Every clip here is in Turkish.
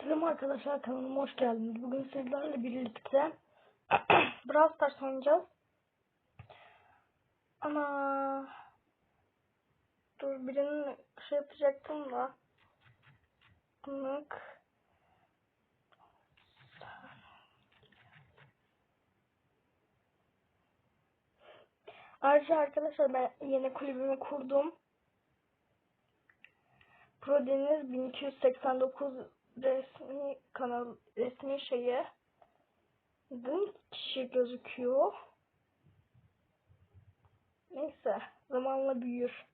Selam arkadaşlar kanalıma hoş geldiniz. Bugün sizlerle birlikte Brawl Stars oynayacağız. Ana dur birinin şey yapacaktım da Bak. Ayrıca arkadaşlar ben yeni kulübümü kurdum. Pro Deniz 1289 resmi kanal resmi şeyi bu kişi gözüküyor. Neyse zamanla büyür.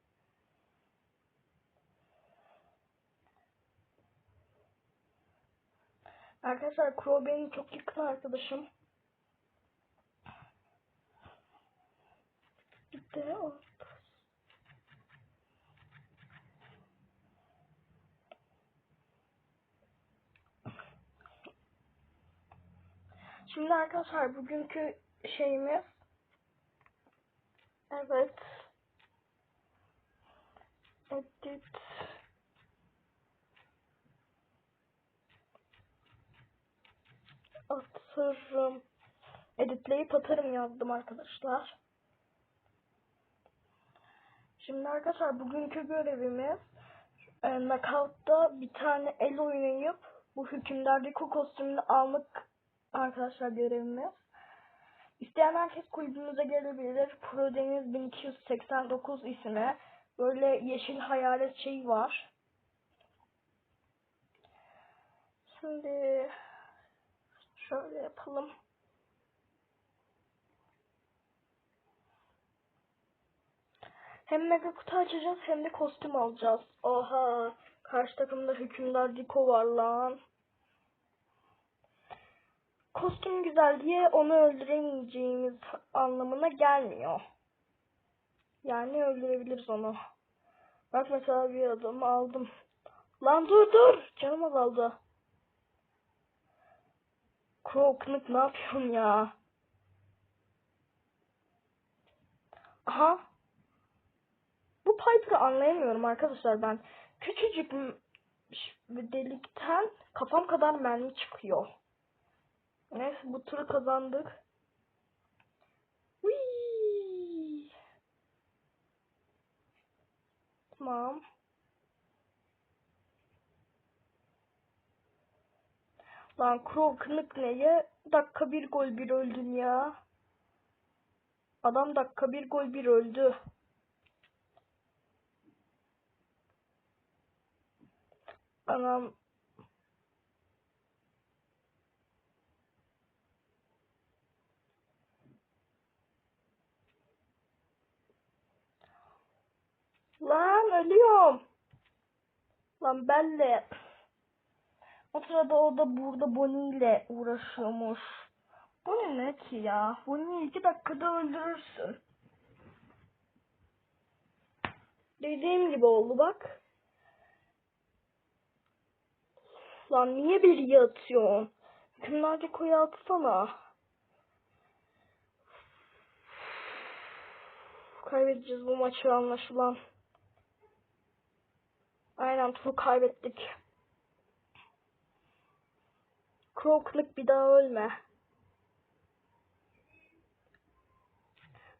Arkadaşlar Crow benim çok yakın arkadaşım. Bir de o. Şimdi arkadaşlar bugünkü şeyimiz evet. Edit. Atarım. Editleyip atarım yazdım arkadaşlar. Şimdi arkadaşlar bugünkü görevimiz e, Knockout'ta bir tane el oynayıp bu hükümdar Rico kostümünü almak arkadaşlar görevimiz. İsteyen herkes kulübümüze gelebilir. Pro Deniz 1289 ismi. Böyle yeşil hayalet şey var. Şimdi şöyle yapalım. Hem mega kutu açacağız hem de kostüm alacağız. Oha. Karşı takımda hükümdar Rico var lan. Kostüm güzel diye onu öldüremeyeceğimiz anlamına gelmiyor. Yani öldürebiliriz onu. Bak mesela bir adam aldım. Lan dur dur. Canım azaldı. Kroknuk ne yapıyorsun ya? Aha. Bu Piper'ı anlayamıyorum arkadaşlar ben. Küçücük delikten kafam kadar mermi çıkıyor. Neyse bu turu kazandık. Whee! Tamam. Lan Crow kınık neye? Dakika bir gol bir öldün ya. Adam dakika bir gol bir öldü. Anam Lan ölüyorum. Lan Belle. O sırada o da burada Bonnie ile uğraşıyormuş. Bu ne ki ya? Bonnie'yi iki dakikada öldürürsün. Dediğim gibi oldu bak. Lan niye biri atıyorsun? Hükümlerce koyu atsana. Kaybedeceğiz bu maçı anlaşılan. Aynen turu kaybettik. Kroklık bir daha ölme.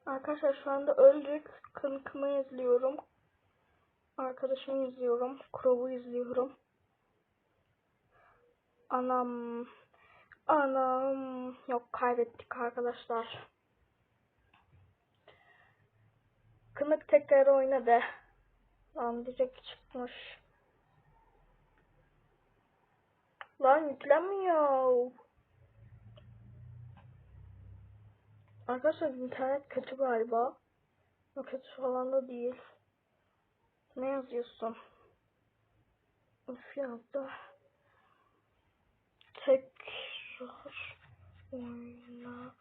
Arkadaşlar şu anda öldük. Kınıkımı izliyorum. Arkadaşımı izliyorum. Crow'u izliyorum. Anam. Anam. Yok kaybettik arkadaşlar. Kınık tekrar oyna de. Lan direkt çıkmış. Lan yüklemiyor. Arkadaşlar internet kötü galiba. O kötü falan da değil. Ne yazıyorsun? Of yazdı. Tekrar oyna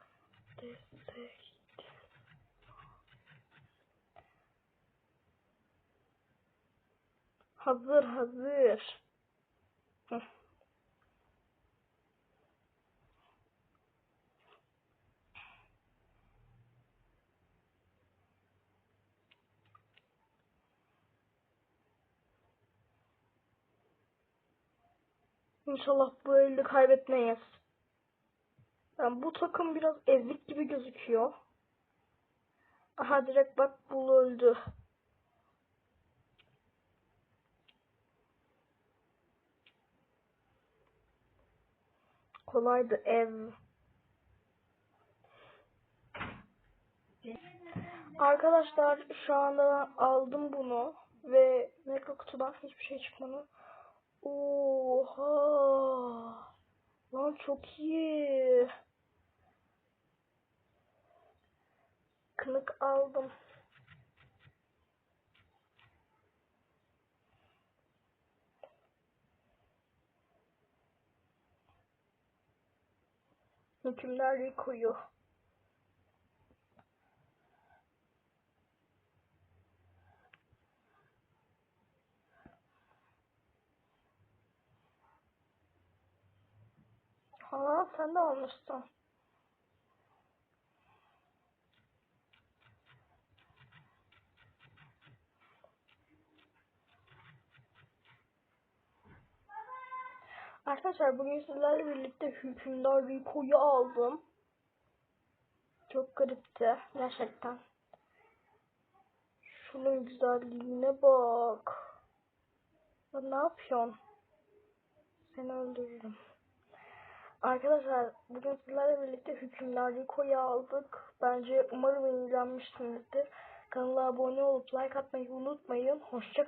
destek. Hazır hazır. Hı. İnşallah bu elde kaybetmeyiz. Yani bu takım biraz ezik gibi gözüküyor. Aha direkt bak bul öldü. Kolaydı ev. Arkadaşlar şu anda aldım bunu ve mega kutudan hiçbir şey çıkmadı. Oha! Lan çok iyi. Kınık aldım. Hükümler Riko'yu. Aa sen de almışsın. Arkadaşlar bugün sizlerle birlikte hükümdar Rico'yu aldım. Çok garipti gerçekten. Şunun güzelliğine bak. Ya ne yapıyorsun? Seni öldürürüm. Arkadaşlar bugün sizlerle birlikte hükümdar Rico'yu aldık. Bence umarım eğlenmişsinizdir. Kanala abone olup like atmayı unutmayın. Hoşça